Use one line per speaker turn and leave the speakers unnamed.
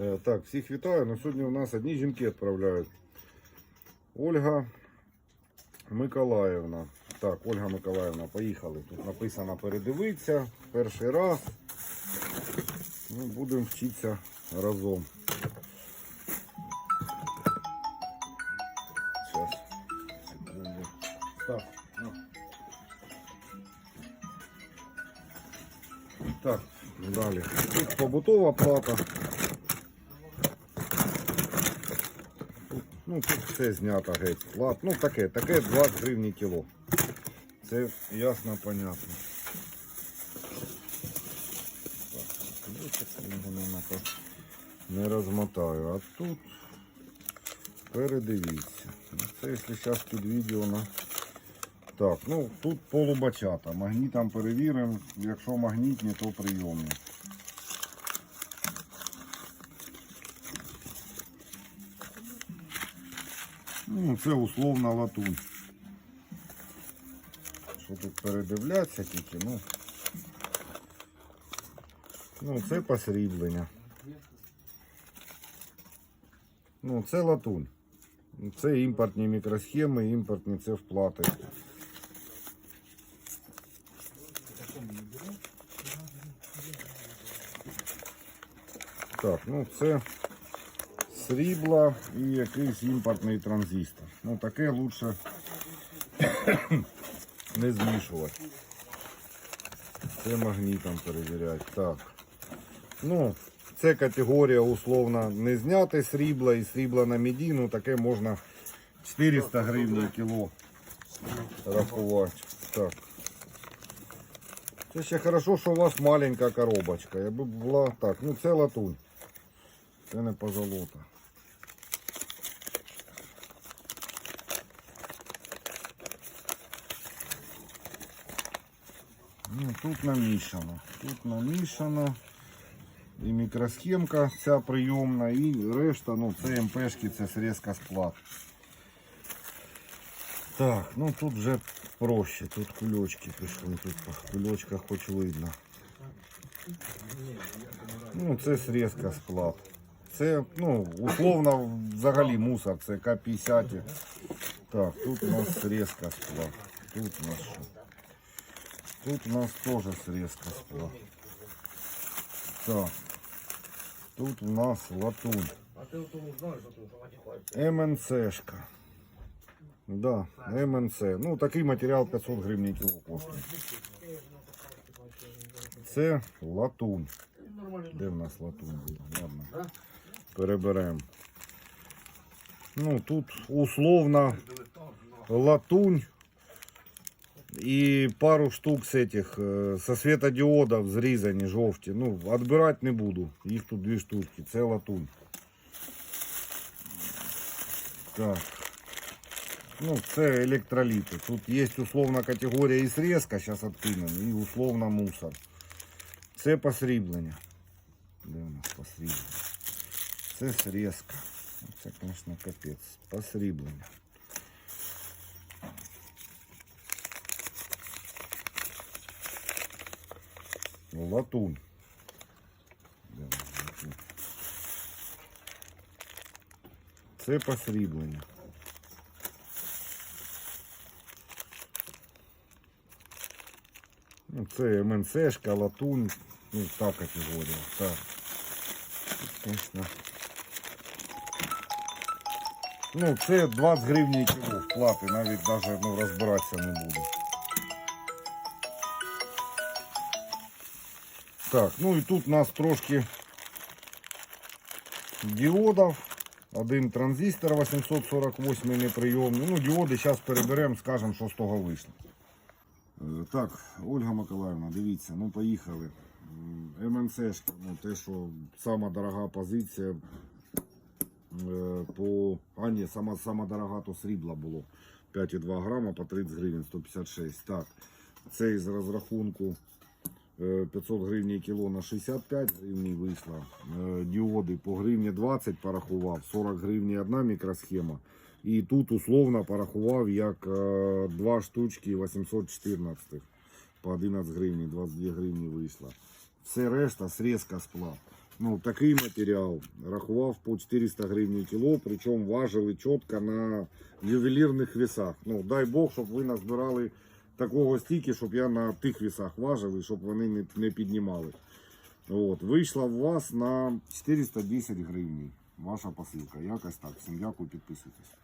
Е, Так, всіх вітаю. Ну, сьогодні у нас одні жінки відправляють. Ольга Миколаївна. Так, Ольга Миколаївна, поїхали. Тут написано передивитися. Перший раз. Ну, будемо вчитися разом. Секунду. Так, ну. Так, далі. Тут побутова плата. Ну, тут все знято геть. Плат. Ну таке, таке 20 гривень кіло. Це ясно, понятно. Так, не, розмотаю. А тут передивіться. Ну, Це якщо зараз під відео на. Так, ну тут полубачата. Магнітом перевіримо. Якщо магнітні, то прийомні. Ну, це условна латунь. Що тут передивляться тільки, ну. Ну, це посріблення. Ну, це латунь. Це імпортні мікросхеми, імпортні це вплати. Так, ну це срібла і якийсь імпортний транзистор. Ну таке лучше не змішувати. Це магнітом перевіряти. Так. Ну, це категорія условно не зняти срібла і срібла на міді, ну таке можна 400 гривень кіло рахувати. Так. Це ще хорошо, що у вас маленька коробочка. Я би була так, ну це латунь. Це не позолота. Ну, тут намішано. Тут намішано. І мікросхемка ця прийомна, і решта, ну це МПшки, це срезка сплат. Так, ну тут вже проще. Тут кульочки пішли, тут по кульочках хоч видно. Ну, це срезка сплат. Це, ну, условно, взагалі мусор, це К-50. Так, тут у нас срезка сплат. Тут у нас що? Тут у нас теж срезка сплат. Так. Тут у нас латунь. МНЦшка. Да, МНЦ. Ну, такий матеріал 500 гривень кіло коштує. Це латунь. Де в нас латунь буде? Ладно. Переберемо. Ну, тут условно латунь і пару штук з этих, е, со светодіодів зрізані жовті. Ну, відбирати не буду. Їх тут дві штучки. Це латунь. Так. Ну, це електроліти. Тут є условна категорія і срезка, зараз відкинемо, і условно мусор. Це посріблення. Де у нас посріблення? Це срезка. Це, звісно, капець. Посріблення. Вона, латунь? Це посріблення. Ну, це МНЦшка, латунь, ну, та категорія. Так. Звісно. Ну, це 20 гривень кіло вплати, навіть навіть ну, розбиратися не буду. Так, ну і тут у нас трошки діодів. Один транзистор 848 неприйомний. Ну, діоди зараз переберемо, скажемо, що з того вийшло. Е, Так, Ольга Миколаївна, дивіться, ну поїхали. М, МНЦшка, ну те, що сама дорога позиція. е, По... А ні, сама, сама дорога то срібла було. 5,2 грама по 30 гривень, 156. Так, це із розрахунку 500 гривень кіло на 65 гривень вийшла. Е, Діоди по гривні 20 порахував, 40 гривень одна мікросхема. І тут условно порахував як е, два штучки 814 по 11 гривень, 22 гривні вийшло. Все решта срезка сплав. Ну, такий матеріал рахував по 400 гривень кіло, причому важили чітко на ювелірних весах. Ну, дай Бог, щоб ви назбирали такого стільки, щоб я на тих весах важив і щоб вони не, не піднімали. От, вийшла у вас на 410 гривень ваша посилка. Якось так. Всім дякую, підписуйтесь.